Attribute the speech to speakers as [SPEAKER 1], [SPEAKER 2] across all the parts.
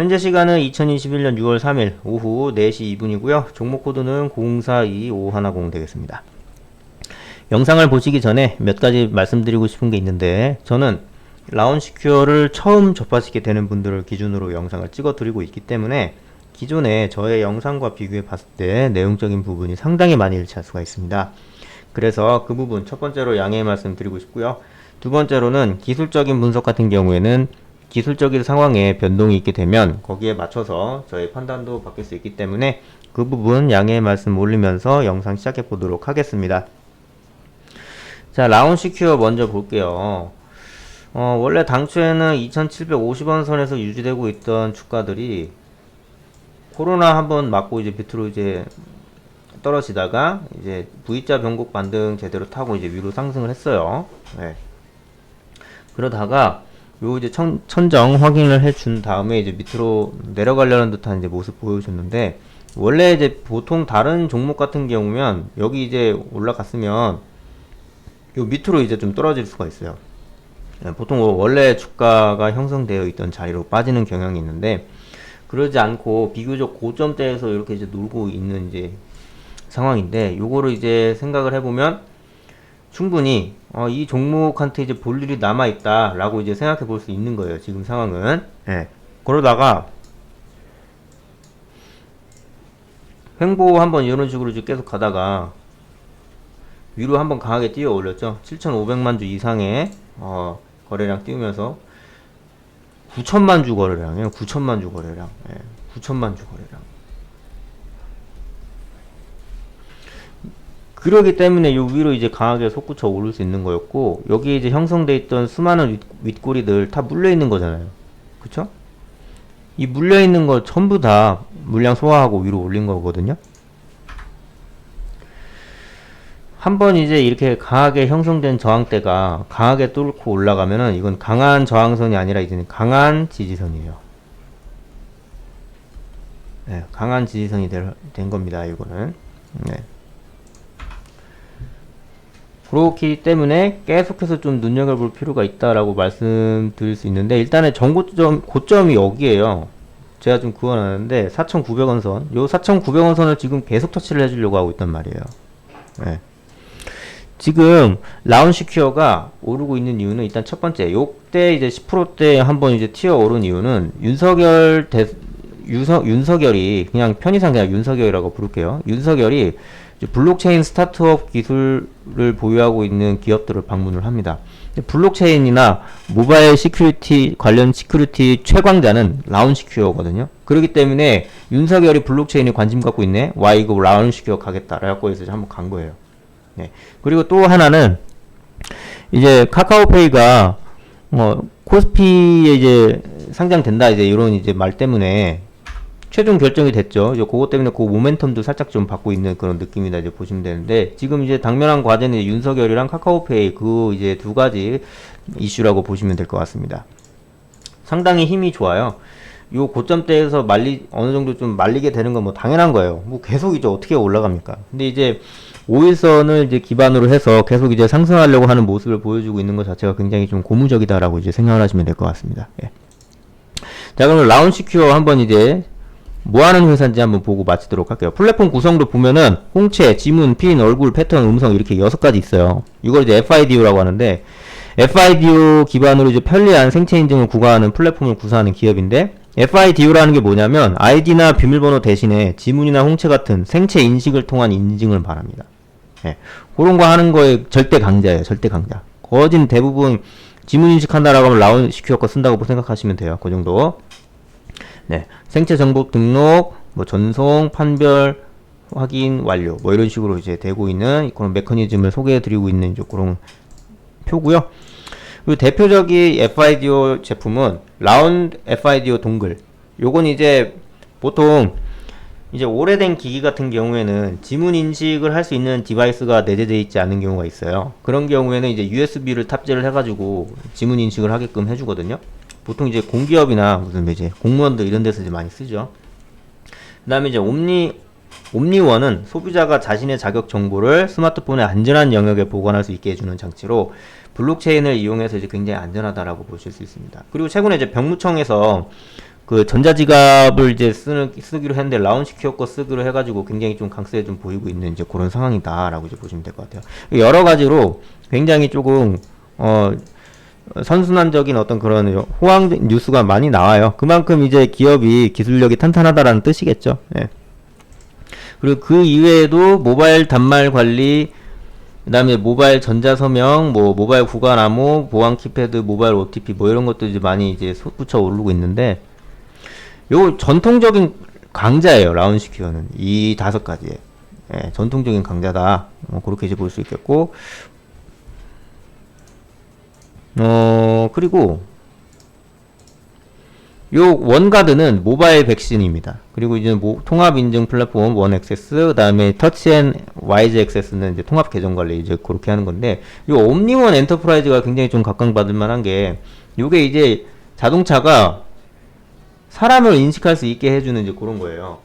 [SPEAKER 1] 현재 시간은 2021년 6월 3일 오후 4시 2분이고요. 종목 코드는 042510 되겠습니다. 영상을 보시기 전에 몇 가지 말씀드리고 싶은 게 있는데 저는 라운시큐어를 처음 접하시게 되는 분들을 기준으로 영상을 찍어 드리고 있기 때문에 기존에 저의 영상과 비교해 봤을 때 내용적인 부분이 상당히 많이 일치할 수가 있습니다. 그래서 그 부분 첫 번째로 양해의 말씀 드리고 싶고요. 두 번째로는 기술적인 분석 같은 경우에는 기술적인 상황에 변동이 있게 되면 거기에 맞춰서 저의 판단도 바뀔 수 있기 때문에 그 부분 양해의 말씀 올리면서 영상 시작해 보도록 하겠습니다. 자, 라운 시큐어 먼저 볼게요. 어, 원래 당초에는 2750원 선에서 유지되고 있던 주가들이 코로나 한번 맞고 이제 밑으로 이제 떨어지다가 이제 V자 변곡 반등 제대로 타고 이제 위로 상승을 했어요. 네. 그러다가 요 이제 천, 천정 확인을 해 준 다음에 이제 밑으로 내려가려는 듯한 이제 모습 보여줬는데 원래 이제 보통 다른 종목 같은 경우면 여기 이제 올라갔으면 요 밑으로 이제 좀 떨어질 수가 있어요. 네, 보통 원래 주가가 형성되어 있던 자리로 빠지는 경향이 있는데 그러지 않고 비교적 고점대에서 이렇게 이제 놀고 있는 이제 상황인데 요거를 이제 생각을 해보면 충분히 어, 이 종목한테 이제 볼 일이 남아 있다라고 이제 생각해 볼 수 있는 거예요 지금 상황은. 예. 그러다가 횡보 한번 이런 식으로 계속 가다가 위로 한번 강하게 뛰어 올렸죠. 7,500만 주 이상의 어, 거래량 띄우면서 9천만 주 거래량이에요. 9천만 주 거래량. 예. 9천만 주 거래량 그러기 때문에 요 위로 이제 강하게 솟구쳐 오를 수 있는 거였고 여기 이제 형성돼 있던 수많은 윗, 윗꼬리들 다 물려 있는 거잖아요. 그쵸? 이 물려 있는 거 전부 다 물량 소화하고 위로 올린 거거든요. 한번 이제 이렇게 강하게 형성된 저항대가 강하게 뚫고 올라가면은 이건 강한 저항선이 아니라 이제는 강한 지지선이에요. 네, 강한 지지선이 될, 된 겁니다. 이거는. 네. 그렇기 때문에 계속해서 좀 눈여겨볼 필요가 있다라고 말씀드릴 수 있는데 일단은 전고점 고점이 여기에요. 제가 좀 그어놨는데 4,900원 선, 요 4,900원 선을 지금 계속 터치를 해주려고 하고 있단 말이에요. 네. 지금 라운시큐어가 오르고 있는 이유는 일단 첫 번째, 요때 이제 10%대 한번 이제 튀어 오른 이유는 윤석열 대 유석, 윤석열이 그냥 편의상 그냥 윤석열이라고 부를게요. 윤석열이 블록체인 스타트업 기술을 보유하고 있는 기업들을 방문을 합니다. 블록체인이나 모바일 시큐리티 관련 시큐리티 최강자는 라운시큐어거든요. 그렇기 때문에 윤석열이 블록체인에 관심 갖고 있네. 와 이거 라운시큐어 가겠다라고 해서 한번 간 거예요. 네. 그리고 또 하나는 이제 카카오페이가 뭐 코스피에 이제 상장된다 이제 이런 이제 말 때문에 최종 결정이 됐죠. 이제 그것 때문에 그 모멘텀도 살짝 좀 받고 있는 그런 느낌이다 이제 보시면 되는데 지금 이제 당면한 과제는 윤석열이랑 카카오페이 그 이제 두 가지 이슈라고 보시면 될 것 같습니다. 상당히 힘이 좋아요. 요 고점대에서 말리 어느 정도 좀 말리게 되는 건 뭐 당연한 거예요. 뭐 계속 이제 어떻게 올라갑니까? 근데 이제 5일선을 이제 기반으로 해서 계속 이제 상승하려고 하는 모습을 보여주고 있는 것 자체가 굉장히 좀 고무적이다라고 이제 생각을 하시면 될 것 같습니다. 예. 자, 그럼 라운시큐어 한번 이제 뭐 하는 회사인지 한번 보고 마치도록 할게요. 플랫폼 구성도 보면은 홍채, 지문, 핀, 얼굴, 패턴, 음성 이렇게 여섯 가지 있어요. 이걸 이제 FIDO라고 하는데 FIDO 기반으로 이제 편리한 생체 인증을 구가하는 플랫폼을 구사하는 기업인데 FIDO라는 게 뭐냐면 아이디나 비밀번호 대신에 지문이나 홍채 같은 생체 인식을 통한 인증을 말합니다. 예. 그런 거 하는 거에 절대 강자예요. 절대 강자. 거진 대부분 지문 인식한다라고 하면 라운 시큐어 거 쓴다고 생각하시면 돼요. 그 정도. 네. 생체 정보 등록, 뭐 전송, 판별, 확인 완료. 뭐 이런 식으로 이제 되고 있는 그런 메커니즘을 소개해 드리고 있는 이제 그런 표고요. 그리고 대표적인 FIDO 제품은 라운드 FIDO 동글. 요건 이제 보통 이제 오래된 기기 같은 경우에는 지문 인식을 할 수 있는 디바이스가 내재되어 있지 않은 경우가 있어요. 그런 경우에는 이제 USB를 탑재를 해가지고 지문 인식을 하게끔 해주거든요. 보통 이제 공기업이나 무슨 이제 공무원들 이런 데서 이제 많이 쓰죠. 그 다음에 이제 옴니 옴니원은 소비자가 자신의 자격 정보를 스마트폰의 안전한 영역에 보관할 수 있게 해주는 장치로 블록체인을 이용해서 이제 굉장히 안전하다라고 보실 수 있습니다. 그리고 최근에 이제 병무청에서 그 전자지갑을 이제 쓰는 쓰기로 했는데 라운치 키어 거 쓰기로 해가지고 굉장히 좀 강세 좀 보이고 있는 이제 그런 상황이다라고 이제 보시면 될 것 같아요. 여러 가지로 굉장히 조금 어 선순환적인 어떤 그런 호황 뉴스가 많이 나와요. 그만큼 이제 기업이 기술력이 탄탄하다라는 뜻이겠죠. 예. 그리고 그 이외에도 모바일 단말 관리, 그 다음에 모바일 전자서명, 뭐 모바일 구간 암호, 보안 키패드, 모바일 OTP 뭐 이런 것도 이제 많이 이제 솟구쳐 오르고 있는데 요 전통적인 강자예요 라운시큐어는 이 다섯 가지에 예, 전통적인 강자다 어, 그렇게 이제 볼 수 있겠고 어 그리고 요 원가드는 모바일 백신입니다. 그리고 이제 모, 통합 인증 플랫폼 원 액세스, 그다음에 터치앤 와이즈 액세스는 이제 통합 계정 관리 이제 그렇게 하는 건데 요 옴니원 엔터프라이즈가 굉장히 좀 각광받을 만한 게 요게 이제 자동차가 사람을 인식할 수 있게 해주는 이제 그런 거예요.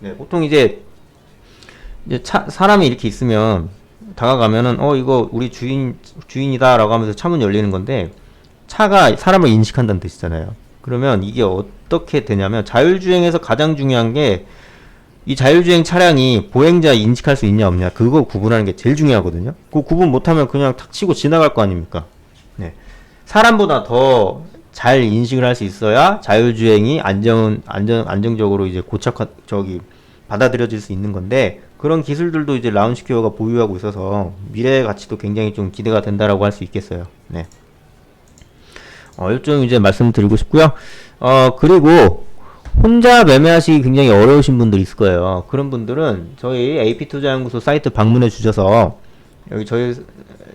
[SPEAKER 1] 네, 보통 이제 이제 차, 사람이 이렇게 있으면 다가가면은 어 이거 우리 주인 주인이다라고 하면서 차문 열리는 건데 차가 사람을 인식한다는 뜻이잖아요. 그러면 이게 어떻게 되냐면 자율주행에서 가장 중요한 게 이 자율주행 차량이 보행자 인식할 수 있냐 없냐 그거 구분하는 게 제일 중요하거든요. 그 구분 못하면 그냥 탁 치고 지나갈 거 아닙니까? 네. 사람보다 더 잘 인식을 할 수 있어야 자율주행이 안전 안전 안정적으로 이제 고착 저기 받아들여질 수 있는 건데 그런 기술들도 이제 라운시큐어가 보유하고 있어서 미래의 가치도 굉장히 좀 기대가 된다라고 할 수 있겠어요. 네. 어, 요점 이제 말씀드리고 싶고요. 어, 그리고 혼자 매매하시기 굉장히 어려우신 분들 있을 거예요. 그런 분들은 저희 AP투자연구소 사이트 방문해 주셔서 여기 저희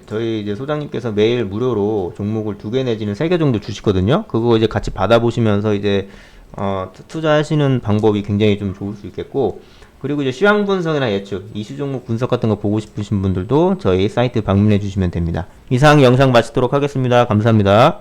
[SPEAKER 1] 저희 이제 소장님께서 매일 무료로 종목을 두 개 내지는 세 개 정도 주시거든요. 그거 이제 같이 받아보시면서 이제 어, 투- 투자하시는 방법이 굉장히 좀 좋을 수 있겠고 그리고 이제 시황 분석이나 예측, 이슈 종목 분석 같은 거 보고 싶으신 분들도 저희 사이트 방문해 주시면 됩니다. 이상 영상 마치도록 하겠습니다. 감사합니다.